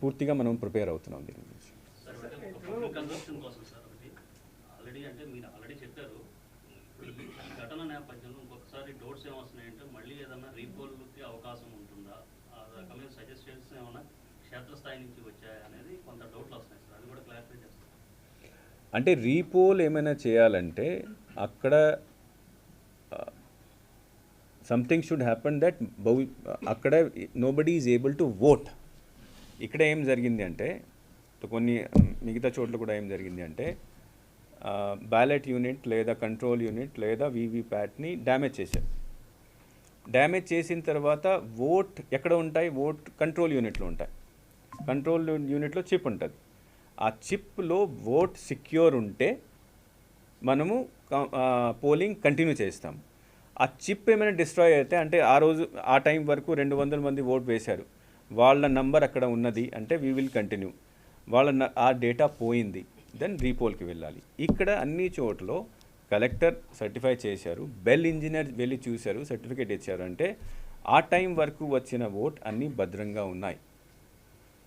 పూర్తిగా మనం ప్రిపేర్ అవుతున్నాం దీని గురించి. ఘటన నేపథ్యంలో ఇంకొకసారి డౌట్స్ ఏమొస్తున్నాయంటే మళ్ళీ ఏదైనా రీపోల్కి అవకాశం ఉంటుందా? ఆ రకమైన సజెషన్స్ ఏమైనా క్షేత్రస్థాయి నుంచి వచ్చాయా అనేది కొంత డౌట్లు వస్తున్నాయి సార్. అది కూడా క్లారిఫై అంటే రీపోల్ ఏమైనా చేయాలంటే అక్కడ something should happen that bow అక్కడ nobody is able to vote ఇక్కడ ఏం జరిగింది అంటే కొన్ని మిగతా చోట్ల కూడా ఏం జరిగింది అంటే బ్యాలెట్ యూనిట్ లేదా కంట్రోల్ యూనిట్ లేదా వీవీప్యాట్ని డ్యామేజ్ చేశారు. డ్యామేజ్ చేసిన తర్వాత ఓట్ ఎక్కడ ఉంటాయి? ఓట్ కంట్రోల్ యూనిట్లో ఉంటాయి. కంట్రోల్ యూనిట్లో చిప్ ఉంటుంది. ఆ చిప్లో ఓట్ సిక్యూర్ ఉంటే మనము పోలింగ్ కంటిన్యూ చేస్తాం. ఆ చిప్ ఏమైనా డిస్ట్రాయ్ అయితే అంటే ఆ రోజు ఆ టైం వరకు రెండు వందల మంది ఓట్ వేశారు. వాళ్ళ నంబర్ అక్కడ ఉన్నది అంటే వీ విల్ కంటిన్యూ వాళ్ళ న- ఆ డేటా పోయింది. దెన్ రీపోల్కి వెళ్ళాలి. ఇక్కడ అన్ని చోట్ల కలెక్టర్ సర్టిఫై చేశారు. బెల్ ఇంజనీర్ వెళ్ళి చూశారు సర్టిఫికేట్ ఇచ్చారు అంటే ఆ టైం వరకు వచ్చిన ఓట్ అన్నీ భద్రంగా ఉన్నాయి.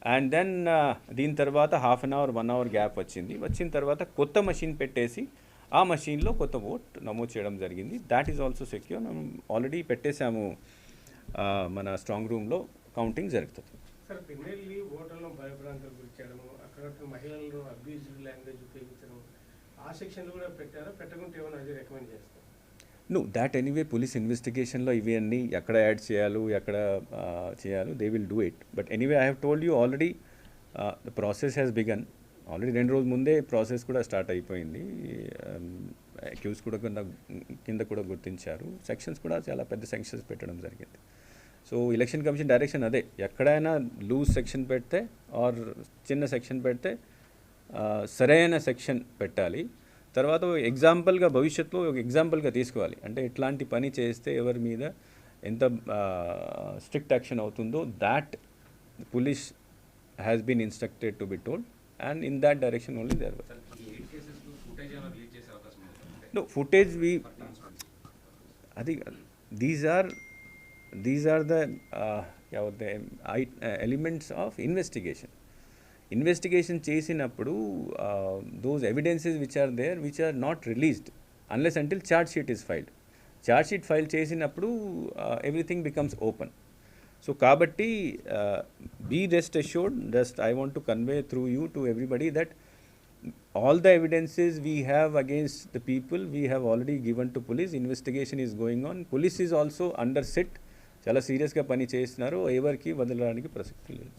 అండ్ దెన్ uh, దీని తర్వాత half an hour one hour gap వచ్చింది. వచ్చిన తర్వాత కొత్త మషిన్ పెట్టేసి ఆ మషిన్లో కొత్త ఓట్ నమోదు చేయడం జరిగింది. దాట్ ఈజ్ ఆల్సో సెక్యూర్ మనం ఆల్రెడీ పెట్టేశాము uh, మన స్ట్రాంగ్ రూమ్లో కౌంటింగ్ జరుగుతుంది. నువ్వు దాట్ ఎనీవే పోలీస్ ఇన్వెస్టిగేషన్లో ఇవి అన్నీ ఎక్కడ యాడ్ చేయాలి ఎక్కడ చేయాలి they will do it but anyway I have told you already the process has begun already రెండు రోజుల ముందే ప్రాసెస్ కూడా స్టార్ట్ అయిపోయింది. అక్యూస్ కూడా కింద కింద కూడా గుర్తించారు. సెక్షన్స్ కూడా చాలా పెద్ద సెక్షన్స్ పెట్టడం జరిగింది. సో ఎలక్షన్ కమిషన్ డైరెక్షన్ అదే. ఎక్కడైనా లూజ్ సెక్షన్ పెడితే ఆర్ చిన్న సెక్షన్ పెడితే సరైన సెక్షన్ పెట్టాలి. తర్వాత ఎగ్జాంపుల్గా భవిష్యత్తులో ఒక ఎగ్జాంపుల్గా తీసుకోవాలి. అంటే ఇట్లాంటి పని చేస్తే ఎవరి మీద ఎంత స్ట్రిక్ట్ యాక్షన్ అవుతుందో that police has been instructed to be told and in that direction only their footage ఏమైనా రిలీజ్ చేసే అవకాశం these are, these are the, uh, yeah, what the I- uh, elements of investigation. Investigation చేసినప్పుడు those evidences which are there which are not released unless until charge sheet is filed charge sheet file చేసినప్పుడు everything becomes open so కాబట్టి be rest assured just I want to convey through you to everybody that all the evidences we have against the people we have already given to police investigation is going on police is also under sit చాలా సీరియస్గా పని చేస్తున్నారు. ఎవరికి వదలడానికి ప్రసక్తి లేదు.